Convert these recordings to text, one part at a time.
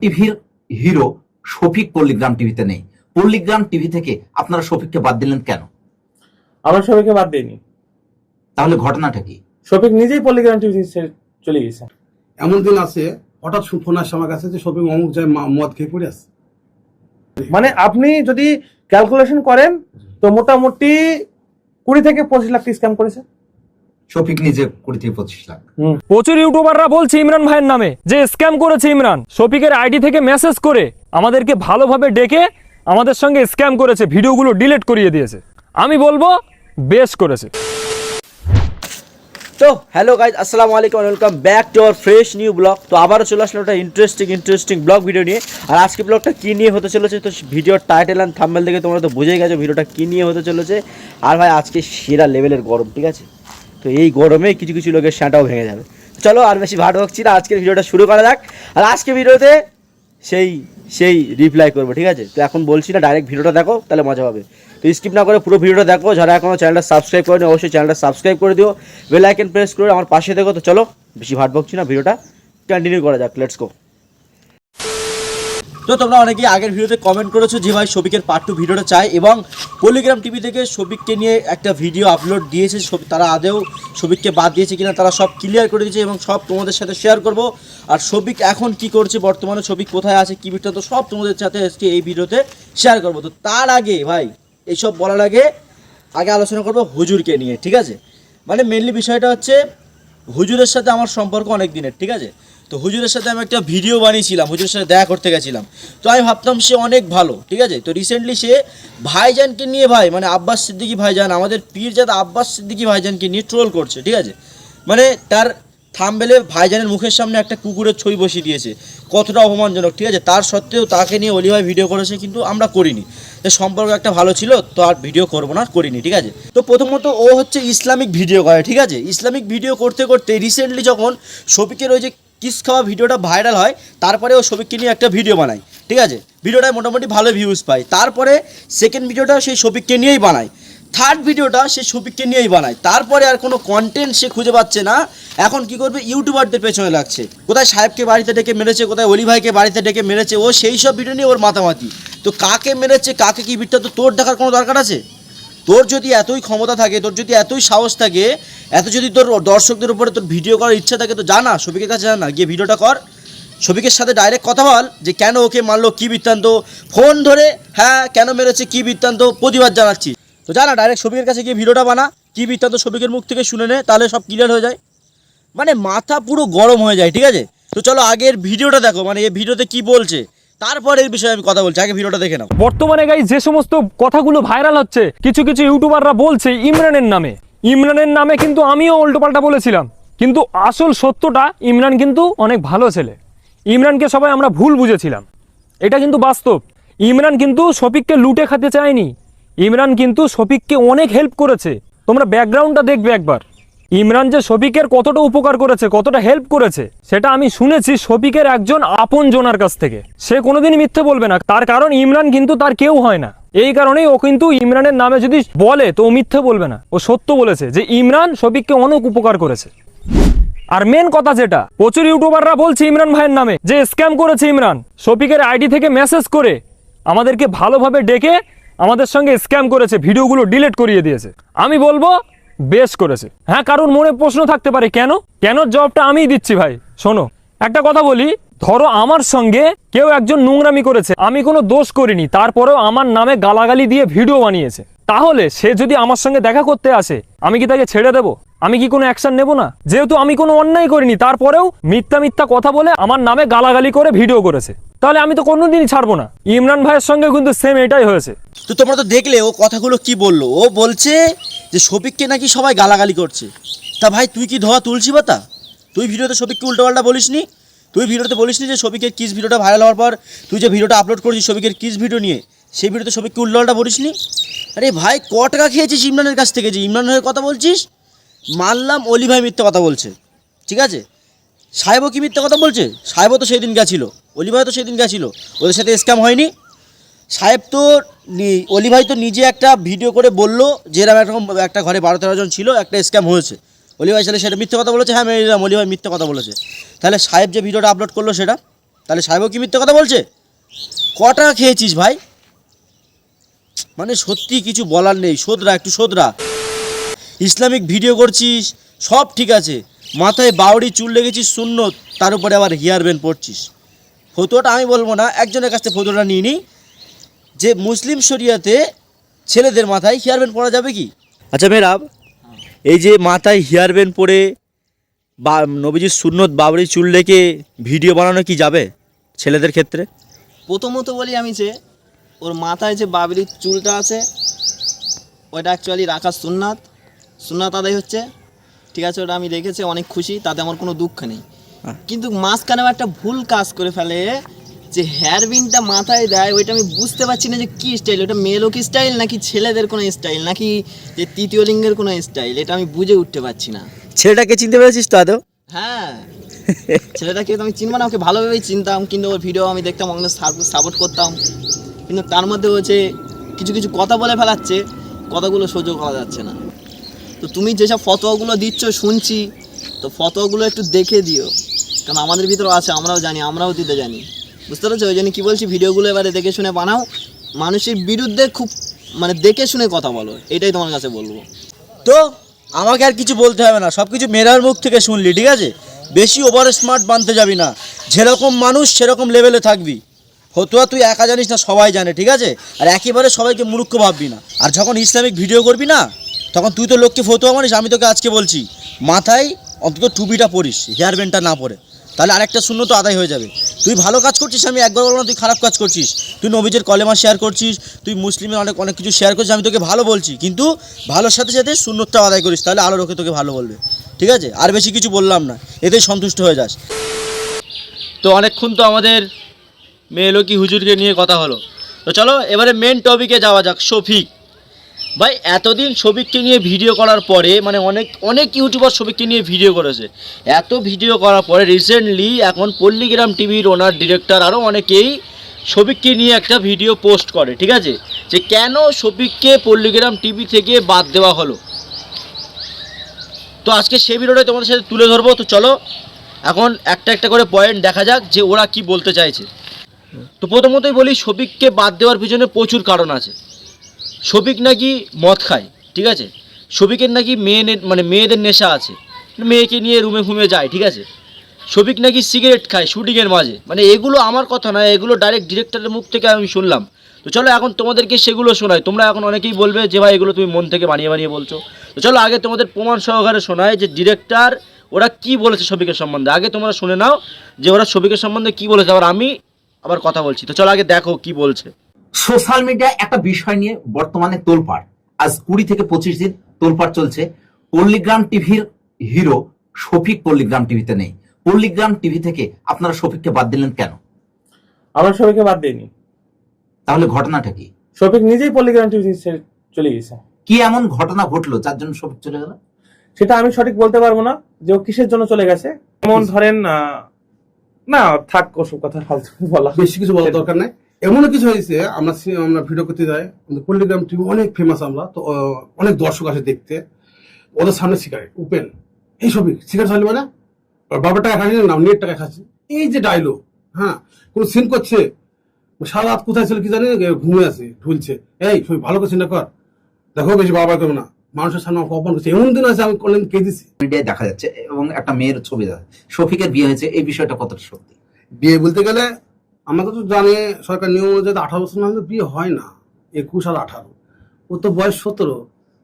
টিভির হিরো শফিক পল্লিগ্রাম টিভিতে নেই। পল্লিগ্রাম টিভি থেকে আপনারা শফিককে বাদ দিলেন কেন? আমরা শফিককে বাদ দিইনি। তাহলে ঘটনাটা কি? শফিক নিজেই পল্লিগ্রাম টিভি চলে গেছে। এমন দিন আছে হঠাৎ ফোন আসে আমার কাছে যে শফিক অমুক যায় মদ খেয়ে পড়ে আছে। মানে আপনি যদি ক্যালকুলেশন করেন তো মোটামুটি কুড়ি থেকে পঁচিশ লাখ স্ক্যাম করেছে। শফিক নিজে কুড়ি থেকে পঁচিশ লাখ। প্রচুর ইউটিউবাররা বলছে ইমরান ভাইয়ের নামে যে স্ক্যাম করেছে ইমরান। শফিকের আইডি থেকে মেসেজ করে আমাদেরকে ভালোভাবে ডেকে আমাদের সঙ্গে স্ক্যাম করেছে ভিডিওগুলো ডিলিট করিয়ে দিয়েছে। আমি বলব বেশ করেছে। তো হ্যালো গাইজ আসসালামু আলাইকুম welcome back to our fresh new blog তো আবারও চলে আসলো একটা ইন্টারেস্টিং ইন্টারেস্টিং ব্লগ ভিডিও নিয়ে। আর আজকে ব্লগটা কী নিয়ে হতে চলেছে তো ভিডিওর টাইটেল অ্যান্ড থাম্বেল দেখে তোমরা তো বুঝেই গেছো ভিডিওটা কী নিয়ে হতে চলেছে। আর ভাই আজকে সেরা লেভেলের গরম ঠিক আছে? তো এই গরমে কিছু কিছু লোকের শ্যাঁটাও ভেঙে যাবে। চলো আর বেশি ভাট হচ্ছি না, আজকের ভিডিওটা শুরু করা যাক। আর আজকে ভিডিওতে সেই সেই রিপ্লাই করব, ঠিক আছে? তো এখন বলছি না ডাইরেক্ট ভিডিওটা দেখো, তাহলে মজা পাবে তো স্কিপ না করে পুরো ভিডিওটা দেখো, যারা এখনও চ্যানেলটা সাবস্ক্রাইব করেনি, অবশ্যই চ্যানেলটা সাবস্ক্রাইব করে দিও। বেল আইকন প্রেস করে আমার পাশে দেখো তো চলো, বেশি ভাট বকছি না, ভিডিওটা কন্টিনিউ করা যাক লেটস গো তো তোমরা অনেকেই আগের ভিডিওতে কমেন্ট করেছ যে ভাই শফিকের পার্ট টু ভিডিওটা চাই এবং পলিগ্রাম টিভি থেকে শফিককে নিয়ে একটা ভিডিও আপলোড দিয়েছে। তারা আদেও শফিককে বাদ দিয়েছে কিনা তারা সব ক্লিয়ার করে দিয়েছে এবং সব তোমাদের সাথে শেয়ার করব। আর শফিক এখন কি করছে বর্তমানে? শফিক কোথায় আছে, কি তো সব তোমাদের সাথে আজকে এই ভিডিওতে শেয়ার করব। তো তার আগে ভাই, এইসব বলার আগে আগে আলোচনা করব হুজুরকে নিয়ে, ঠিক আছে? মানে মেনলি বিষয়টা হচ্ছে হুজুরের সাথে আমার সম্পর্ক অনেক দিনের ঠিক আছে? তো হুজুরের সাথে আমি একটা ভিডিও বানিয়েছিলাম, হুজুরের সাথে দেখা করতে গেছিলাম। তো আমি ভাবতাম সে অনেক ভালো, ঠিক আছে? তো রিসেন্টলি সে ভাইজানকে নিয়ে ভাই মানে আব্বাস সিদ্দিকি ভাইজান, আমাদের পীরজাদা আব্বাস সিদ্দিকি ভাইজানকে নিয়ে ট্রোল করছে, ঠিক আছে? মানে তার থামবেলে ভাইজানের মুখের সামনে একটা কুকুরের ছবি বসিয়ে দিয়েছে। কতটা অপমানজনক, ঠিক আছে? তার সত্ত্বেও তাকে নিয়ে অলি ভাই ভিডিও করেছে, কিন্তু আমরা করিনি। সম্পর্ক একটা ভালো ছিল, তো আর ভিডিও করব না করিনি, ঠিক আছে? তো প্রথমত ও হচ্ছে ইসলামিক ভিডিও করে, ঠিক আছে? ইসলামিক ভিডিও করতে করতে রিসেন্টলি যখন শফিকের ওই যে কিস খাওয়া ভিডিওটা ভাইরাল হয়, তারপরে ও শফিককে নিয়ে একটা ভিডিও বানায়, ঠিক আছে? ভিডিওটায় মোটামুটি ভালো ভিউজ পায়। তারপরে সেকেন্ড ভিডিওটা সেই শফিককে নিয়েই বানায়। থার্ড ভিডিওটা সে শফিককে নিয়েই বানায়। তারপরে আর কোনো কন্টেন্ট সে খুঁজে পাচ্ছে না। এখন কি করবে? ইউটিউবারদের পেছনে লাগছে। কোথায় সাহেবকে বাড়িতে ডেকে মেরেছে, কোথায় অলি ভাইকে বাড়িতে ডেকে মেরেছে, ও সেই সব ভিডিও নিয়ে ওর মাতামাতি। তো কাকে মেরেছে, কাকে কি বিটটা তো তোর দেখার কোনো দরকার আছে? তোর যদি এতই ক্ষমতা থাকে, তোর যদি এতই সাহস থাকে, এত যদি তোর দর্শকদের উপরে তোর ভিডিও করার ইচ্ছা থাকে, তো জানা শফিকের কাছে জানা, গিয়ে ভিডিওটা কর। শফিকের সাথে ডাইরেক্ট কথা বল যে কেন ওকে মারলো, কী বৃত্তান্ত, ফোন ধরে হ্যাঁ কেন মেরেছে, কী বৃত্তান্ত, প্রতিবাদ জানাচ্ছি। তো জানা ডাইরেক্ট শফিকের কাছে গিয়ে ভিডিওটা বানা, কী বৃত্তান্ত শফিকের মুখ থেকে শুনে নে, তাহলে সব ক্লিয়ার হয়ে যায়। মানে মাথা পুরো গরম হয়ে যায়, ঠিক আছে? তো চলো আগের ভিডিওটা দেখো মানে এই ভিডিওতে কি বলছে। তারপর এই বিষয়ে আমি কথা বলছি। আগে ভিডিওটা দেখে নাও। বর্তমানে গাই যে সমস্ত কথাগুলো ভাইরাল হচ্ছে, কিছু কিছু ইউটিউবাররা বলছে ইমরানের নামে। ইমরানের নামে কিন্তু আমিও উল্টোপাল্টা বলেছিলাম। কিন্তু আসল সত্যটা, ইমরান কিন্তু অনেক ভালো ছেলে। ইমরানকে সবাই আমরা ভুল বুঝেছিলাম। এটা কিন্তু বাস্তব। ইমরান কিন্তু শফিককে লুটে খেতে চায়নি। ইমরান কিন্তু শফিককে অনেক হেল্প করেছে। তোমরা ব্যাকগ্রাউন্ডটা দেখবে একবার। ইমরান যে শফিকের কতটা উপকার করেছে, কতটা হেল্প করেছে, সেটা আমি শুনেছি শফিকের একজন আপন জনার কাছ থেকে। সে কোনোদিনই মিথ্যে বলবে না। তার কারণ ইমরান কিন্তু তার কেউ হয় না। এই কারণেই ও কিন্তু ইমরানের নামে যদি বলে, তো ও মিথ্যে বলবে না। ও সত্য বলেছে যে ইমরান শফিককে অনেক উপকার করেছে। আর মেন কথা যেটা, প্রচুর ইউটিউবাররা বলছে ইমরান ভাইয়ের নামে যে স্ক্যাম করেছে ইমরান। শফিকের আইডি থেকে মেসেজ করে আমাদেরকে ভালোভাবে ডেকে আমাদের সঙ্গে স্ক্যাম করেছে, ভিডিওগুলো ডিলিট করিয়ে দিয়েছে। আমি বলব বেশ করেছে। হ্যাঁ কারণ মনে প্রশ্ন থাকতে পারে, কেন? কেন জবটা আমিই দিচ্ছি ভাই? শোনো, একটা কথা বলি, ধরো আমার সঙ্গে কেউ একজন নোংরামি করেছে, আমি কোনো দোষ করিনি, তারপরেও আমার নামে গালাগালি দিয়ে ভিডিও বানিয়েছে। তাহলে সে যদি আমার সঙ্গে দেখা করতে আসে, আমি কি তাকে ছেড়ে দেব? আমি কি কোনো অ্যাকশন নেব না? যেহেতু আমি কোনো অন্যায় করিনি, তারপরেও মিথ্যা মিথ্যা কথা বলে আমার নামে গালাগালি করে ভিডিও করেছে। তাহলে আমি তো কোনোদিনই ছাড়বো না। ইমরান ভাইয়ের সঙ্গে কিন্তু সেম এটাই হয়েছে। তো তোমরা তো দেখলে ও কথাগুলো কি বলল? ও বলছে যে শফিককে নাকি সবাই গালাগালি করছে। তা ভাই, তুই কি ধোয়া তুলসী পাতা তুই ভিডিওতে শফিককে উল্টোপাল্টা বলিসনি? তুই ভিডিওতে বলিসনি যে শফিকের কিস ভিডিওটা ভাইরাল হওয়ার পর তুই যে ভিডিওটা আপলোড করেছিস শফিকের কিস ভিডিও নিয়ে, সেই ভিডিওতে শফিককে উল্টোপাল্টা বলিসনি? আরে ভাই, ক খেয়েছিস ইমরানের কাছ থেকে যে ইমরান হয়ে কথা বলছিস? মানলাম অলি ভাই মিথ্যে কথা বলছে। ঠিক আছে? সাহেবও কি মিথ্যে কথা বলছে? সাহেবও তো সেই দিন গেছিল। অলি ভাই তো সেদিন গেছিল। ওদের সাথে স্ক্যাম হয়নি। সাহেব তো নি- অলি ভাই তো নিজে একটা ভিডিও করে বলল যে এরকম এরকম একটা ঘরে বারো তেরো জন ছিল, একটা স্ক্যাম হয়েছে। অলি ভাই সালে সেটা মিথ্যে কথা বলেছে হ্যাঁ মেরিলাম অলি ভাই মিথ্যে কথা বলেছে। তাহলে সাহেব যে ভিডিওটা আপলোড করল সেটা? তাহলে সাহেবও কি মিথ্যে কথা বলছে? কটা খেয়েছিস ভাই? মানে সত্যি কিছু বলার নেই। শোধরা, একটু শোধরা। ইসলামিক ভিডিও করছিস, সব ঠিক আছে। মাথায় বাউরি চুল লেগেছিস, শূন্য। তার উপরে আবার হেয়ার ব্যান্ড পড়ছিস ফতুয়াটা আমি বলব না একজনের কাছ থেকে ফতুয়াটা নিয়ে নিই। যে মুসলিম শরিয়াতে ছেলেদের মাথায় হেয়ার ব্যান্ড পরা যাবে কি? আচ্ছা মেরাব এই যে মাথায় হেয়ার ব্যান্ড পরে বা নবীজির সুন্নত বাবরি চুল রেখে ভিডিও বানানো কি যাবে ছেলেদের ক্ষেত্রে? প্রথমত বলি আমি যে ওর মাথায় যে বাবরির চুলটা আছে ওটা অ্যাকচুয়ালি রাখা সুন্নাত। সুন্নাত আদায় হচ্ছে। ঠিক আছে ওটা আমি রেখেছি অনেক খুশি তাতে আমার কোনো দুঃখ নেই। কিন্তু মাঝখানে একটা ভুল কাজ করে ফেলে যে হেয়ার বিনটা মাথায় দেয় ওইটা আমি বুঝতে পারছি না যে কী স্টাইল ওটা মেয়ে লোক স্টাইল নাকি ছেলেদের কোনো স্টাইল নাকি যে তৃতীয় লিঙ্গের কোনো স্টাইল এটা আমি বুঝে উঠতে পারছি না। ছেলেটাকে চিনতে পেরেছিস তো আদৌ? হ্যাঁ। ছেলেটাকে তো আমি চিনবো না ওকে ভালোভাবেই চিনতাম কিন্তু ওর ভিডিও আমি দেখতাম ওখানে সাপোর্ট করতাম। কিন্তু তার মধ্যে হচ্ছে কিছু কিছু কথা বলে ফেলাচ্ছে কথাগুলো সহ্য করা যাচ্ছে না। তো তুমি যেসব ফতোয়াগুলো দিচ্ছ শুনছি তো ফতোয়াগুলো একটু দেখে দিও। কারণ আমাদের ভিতরেও আছে, আমরাও জানি, আমরাও দিতে জানি। বুঝতে পারছ? ওই জন্য কী বলছি, ভিডিওগুলো এবারে দেখে শুনে বানাও। মানুষের বিরুদ্ধে খুব মানে দেখে শুনে কথা বলো, এটাই তোমার কাছে বলব। তো আমাকে আর কিছু বলতে হবে না সব কিছু মেরার মুখ থেকে শুনলি, ঠিক আছে? বেশি ওভার স্মার্ট বানতে যাবি না, যেরকম মানুষ সেরকম লেভেলে থাকবি। ফতুয়া তুই একা জানিস না, সবাই জানে, ঠিক আছে? আর একেবারে সবাইকে মূর্খ ভাববি না। আর যখন ইসলামিক ভিডিও করবি না, তখন তুই তো লোককে ফতুয়া মানিস, আমি তোকে আজকে বলছি, মাথায় অন্তত টুপিটা পরিস হেয়ার ব্যান্ডটা না পরে। তাহলে আরেকটা শূন্য তো আদায় হয়ে যাবে। তুই ভালো কাজ করছিস, আমি একবার বলব না, তুই খারাপ কাজ করছিস। তুই নবীজের কলেমা শেয়ার করছিস, তুই মুসলিমের অনেক অনেক কিছু শেয়ার করছিস, আমি তোকে ভালো বলছি। কিন্তু ভালোর সাথে সাথে শূন্যটাও আদায় করিস, তাহলে আরও লোকে তোকে ভালো বলবে। ঠিক আছে? আর বেশি কিছু বললাম না, এতেই সন্তুষ্ট হয়ে যাস। তো অনেকক্ষণ তো আমাদের মেয়ে লোকি হুজুরকে নিয়ে কথা হলো। তো চলো, এবারে মেন টপিকে যাওয়া যাক, শফিক। ভাই, এতদিন শফিককে নিয়ে ভিডিও করার পরে মানে অনেক অনেক ইউটিউবার শফিককে নিয়ে ভিডিও করেছে। এত ভিডিও করার পরে রিসেন্টলি এখন পল্লীগ্রাম টিভির ওনার ডিরেক্টর আরও অনেকেই শফিককে নিয়ে একটা ভিডিও পোস্ট করে, ঠিক আছে? যে কেন শফিককে পল্লীগ্রাম টিভি থেকে বাদ দেওয়া হলো? তো আজকে সেই ভিডিওটাই তোমাদের সাথে তুলে ধরবো। তো চলো, এখন একটা একটা করে পয়েন্ট দেখা যাক যে ওরা কি বলতে চাইছে। তো প্রথমতই বলি শফিককে বাদ দেওয়ার পিছনে প্রচুর কারণ আছে। শফিক নাকি মদ খায়, ঠিক আছে? শফিকের নাকি মেয়ে মানে মেয়েদের নেশা আছে। মেয়েকে নিয়ে রুমে ফুমে যায়, ঠিক আছে? শফিক নাকি সিগারেট খায় শুটিংয়ের মাঝে। মানে এগুলো আমার কথা নয় এগুলো ডাইরেক্ট ডিরেক্টরের মুখ থেকে আমি শুনলাম। তো চলো এখন তোমাদেরকে সেগুলো শোনায় তোমরা এখন অনেকেই বলবে যে ভাই এগুলো তুমি মন থেকে বানিয়ে বানিয়ে বলছো। তো চলো আগে তোমাদের প্রমাণ সহকারে শোনায় যে ডিরেক্টর ওরা কি বলেছে শফিকের সম্বন্ধে। আগে তোমরা শুনে নাও যে ওরা শফিকের সম্বন্ধে কি বলেছে। আবার আমি আবার কথা বলছি। তো চলো আগে দেখো কি বলছে। সোশ্যাল মিডিয়ায় একটা বিষয় নিয়ে বর্তমানে তোলপাড়। আজ কুড়ি থেকে পঁচিশ দিন তোলপাড় চলছে। পল্লিগ্রাম টিভির হিরো শফিক পল্লিগ্রাম টিভিতে নেই। পল্লিগ্রাম টিভি থেকে আপনারা শফিককে বাদ দিলেন কেন? আমরা সবাইকে বাদ দিইনি। তাহলে ঘটনাটা কি? শফিক নিজেই পল্লিগ্রাম টিভি চলে গেছে। কি এমন ঘটনা ঘটলো যার জন্য শফিক চলে গেল? সেটা আমি সঠিক বলতে পারব না যে ও কিসের জন্য চলে গেছে। যেমন ধরেন আহ, না থাক ওসব কথা ফালতু বলা বেশি কিছু বলার দরকার নেই। এমনও কিছু হয়েছে আমরা সি- আমরা ভিডিও করতে যাই আমাদের পল্লিগ্রাম টিভি অনেক ফেমাস আমরা তো অনেক দর্শক আসে দেখতে। ওদের সামনে সিগারেট ওপেন এই সবই সিগারেট চাইলে মানে বাবার টাকা খাচ্ছি না নেট টাকা খাচ্ছি। এই যে ডায়লগ হ্যাঁ কোনো সিন করছে। সারা রাত কোথায় ছিল কি জানি এ, ঘুমিয়ে আছে ঝুলছে এই সবই ভালো করে চিন্তা কর। দেখো বেশি বাবা করবে না। মানুষের সামনে আমাকে অপমান করছে। এমন দিন আছে আমি কোনদিন কেঁদেছি মিডিয়ায় দেখা যাচ্ছে এবং একটা মেয়ের ছবি দেখা শফিকের বিয়ে হয়েছে এই বিষয়টা কতটা সত্যি? বিয়ে বলতে গেলে আমাকে তো জানে সরকার নিয়ম অনুযায়ী আঠারো বছর না বিয়ে হয় না। একুশ আর আঠারো। ও তো বয়স সতেরো।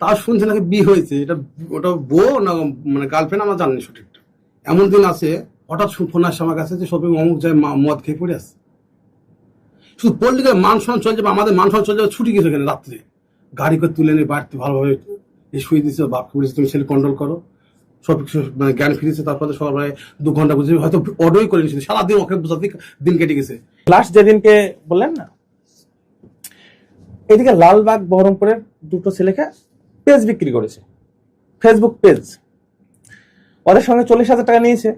তাও শুনছে নাকি বিয়ে হয়েছে। এটা, ওটা বউ না মানে গার্লফ্রেন্ড আমরা জানি সঠিকটা। এমন দিন আছে, হঠাৎ ফোন আসছে আমার কাছে যে শপিং অমুক যায় মদ খেয়ে পড়ে আসছে শুধু পল্লিকে মান চলছে বা আমাদের মান চলছে ছুটি গেছে এখানে রাত্রে। গাড়ি করে তুলে নিয়ে বাড়িতে ভালোভাবে শুয়ে দিচ্ছে বাপকে বলেছে, তুমি ছেলে কন্ট্রোল করো। সব মানে জ্ঞান ফিরেছে, তারপরে সবাই দু ঘণ্টা বুঝে হয়তো অর্ডারই করে নিয়েছিল সারাদিন ওকে বোঝাতে দিন কেটে গেছে। লাস্ট যেদিনকে বললেন না? এদিকে লালবাগ, বহরমপুরের দুটো ছেলেকে পেজ বিক্রি করেছে। ফেসবুক পেজ ওদের সঙ্গে চল্লিশ হাজার টাকা নিয়েছে।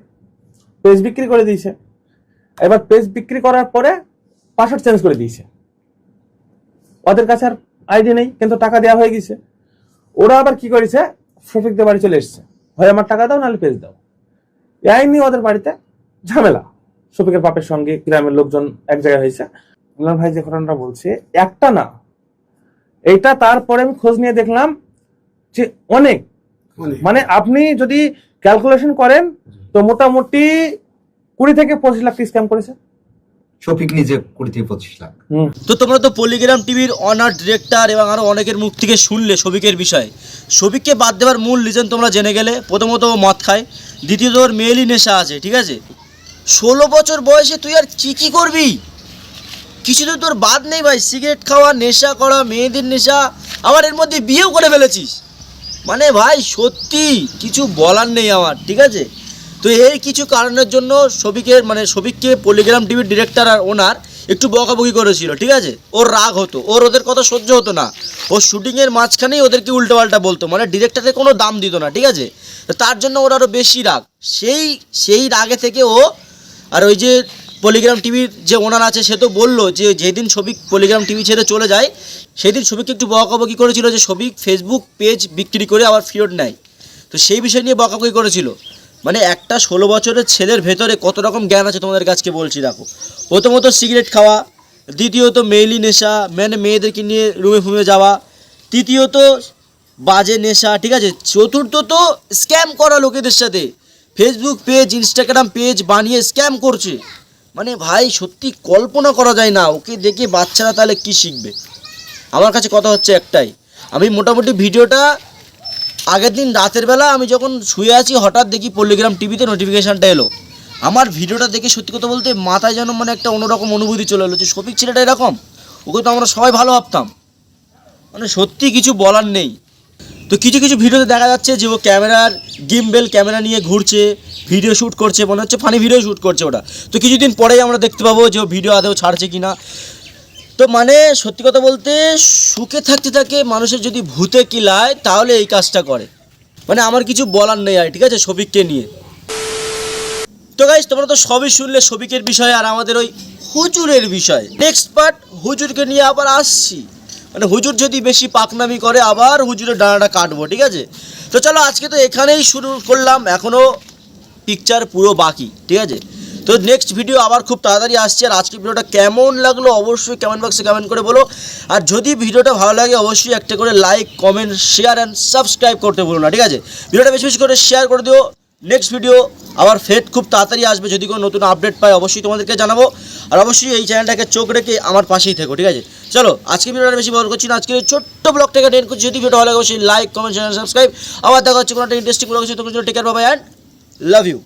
পেজ বিক্রি করে দিয়েছে। এবার পেজ বিক্রি করার পরে পাসওয়ার্ড চেঞ্জ করে দিয়েছে। ওদের কাছে আর আইডি নেই, কিন্তু টাকা দেওয়া হয়ে গেছে। ওরা আবার কি করেছে? শফিকদের বাড়ি চলে এসছে। হয় আমার টাকা দাও নাহলে পেজ দাও। এই নিয়ে ওদের বাড়িতে ঝামেলা। শফিকের বাপের সঙ্গে গ্রামের লোকজন এক জায়গায় হয়েছে। ইমরান ভাই যে ঘটনাটা বলছে একটা না। এইটা তারপরে আমি খোঁজ নিয়ে দেখলাম যে অনেক। মানে আপনি যদি ক্যালকুলেশন করেন তো মোটামুটি কুড়ি থেকে পঁচিশ লাখ স্ক্যাম করেছে। শফিক নিজে কুড়ি থেকে পঁচিশ লাখ। তো তোমরা তো পলিগ্রাম টিভির অনার ডিরেক্টর এবং আরও অনেকের মুখ থেকে শুনলে সবিকের বিষয়ে। সবিককে বাদ দেওয়ার মূল রিজন তোমরা জেনে গেলে। প্রথমত ও মদ খায় দ্বিতীয়ত ওর মেয়েলি নেশা আছে ঠিক আছে? ষোলো বছর বয়সে তুই আর কি কি করবি? কিছু তো তোর বাদ নেই ভাই সিগারেট খাওয়া নেশা করা মেয়েদের নেশা আবার এর মধ্যে বিয়েও করে ফেলেছিস। মানে ভাই সত্যি কিছু বলার নেই আমার ঠিক আছে? তো এই কিছু কারণের জন্য সবিকের মানে সবিককে পলিগ্রাম টিভির ডিরেক্টর আর ওনার একটু বকাবকি করেছিল, ঠিক আছে? ওর রাগ হতো, ওর ওদের কথা সহ্য হতো না। ও শুটিংয়ের মাঝখানেই ওদেরকে উল্টোপাল্টা বলতো মানে ডিরেক্টরের কোনো দাম দিত না, ঠিক আছে? তার জন্য ওর আরও বেশি রাগ। সেই সেই রাগে থেকে ও, আর ওই যে পলিগ্রাম টিভির যে ওনার আছে, সে তো বলল যে যেদিন সবিক পলিগ্রাম টিভি ছেড়ে চলে যায়, সেদিন সবিককে একটু বকাবকি করেছিল যে সবিক ফেসবুক পেজ বিক্রি করে আবার ফেরত নেয়। তো সেই বিষয় নিয়ে বকাবকি করেছিল। মানে একটা ষোলো বছরের ছেলের ভেতরে কত রকম জ্ঞান আছে তোমাদের কাছকে বলছি, দেখো। প্রথমত সিগারেট খাওয়া, দ্বিতীয়ত মেইলি নেশা মানে মেয়েদেরকে নিয়ে রুমে ফুমে যাওয়া, তৃতীয়ত বাজে নেশা, ঠিক আছে? চতুর্থ তো স্ক্যাম করা লোকেদের সাথে। ফেসবুক পেজ ইনস্টাগ্রাম পেজ বানিয়ে স্ক্যাম করছে। মানে ভাই, সত্যি কল্পনা করা যায় না, ওকে দেখে বাচ্চারা তাহলে কি শিখবে? আমার কাছে কথা হচ্ছে একটাই। আমি মোটামুটি ভিডিওটা আগের দিন রাতের বেলা আমি যখন শুয়ে আছি, হঠাৎ দেখি পল্লিগ্রাম টিভিতে নোটিফিকেশানটা এলো। আমার ভিডিওটা দেখে সত্যি কথা বলতে মাথায় যেন মানে একটা অন্যরকম অনুভূতি চলে এলো যে শফিক ছেলেটা এরকম? ওকে তো আমরা সবাই ভালো ভাবতাম। মানে সত্যি কিছু বলার নেই। তো কিছু কিছু ভিডিওতে দেখা যাচ্ছে যে, ও ক্যামেরার গিমবেল ক্যামেরা নিয়ে ঘুরছে ভিডিও শ্যুট করছে, মনে হচ্ছে ফানি ভিডিও শ্যুট করছে ওটা। তো কিছুদিন পরেই আমরা দেখতে পাবো যে, ও ভিডিও আদৌ ছাড়ছে কি না তো মানে সত্যি কথা বলতে সুখে থাকতে থাকে মানুষের যদি ভূতে কিলায়, তাহলে এই কাজটা করে। মানে আমার কিছু বলার নেই আর, ঠিক আছে, শফিককে নিয়ে। তো গাইজ তোমরা তো সবই শুনলে শফিকের বিষয়ে আর আমাদের ওই হুজুরের বিষয়। নেক্সট পার্ট হুজুরকে নিয়ে আবার আসছি। মানে হুজুর যদি বেশি পাকনামি করে, আবার হুজুরের ডানাটা কাটবো, ঠিক আছে? তো চলো, আজকে তো এখানেই শুরু করলাম। এখনও পিকচার পুরো বাকি, ঠিক আছে? তো নেক্সট ভিডিও আবার খুব তাড়াতাড়ি আসছে আর আজকে ভিডিওটা কেমন লাগল অবশ্যই কমেন্ট বক্সে কমেন্ট করে বলো। আর যদি ভিডিওটা ভালো লাগে অবশ্যই একটা করে like comment share and subscribe করতে ভুলো না, ঠিক আছে? ভিডিওটা বেশি বেশি করে শেয়ার করে দিও। নেক্সট ভিডিও আবার ফেট খুব তাড়াতাড়ি আসবে, যদি কোনো নতুন আপডেট পাই অবশ্যই তোমাদেরকে জানাব। আর অবশ্যই এই চ্যানেলটাকে চোখ রেখে আমার পাশেই থেকো, ঠিক আছে? চলো আজকে ভিডিওটা বেশি বড় করছি না আজকে ছোট্ট ব্লগটাকে টেন করছি। যদি ভিডিও ভালো লাগে অবশ্যই লাইক কমেন্ট শেয়ার সাবস্ক্রাইব আবার দেখা হচ্ছে কোনো একটা ইন্টারেস্টিং ব্লগ হচ্ছে তোমার জন্য টেকার বাবাই অ্যান্ড লাভ ইউ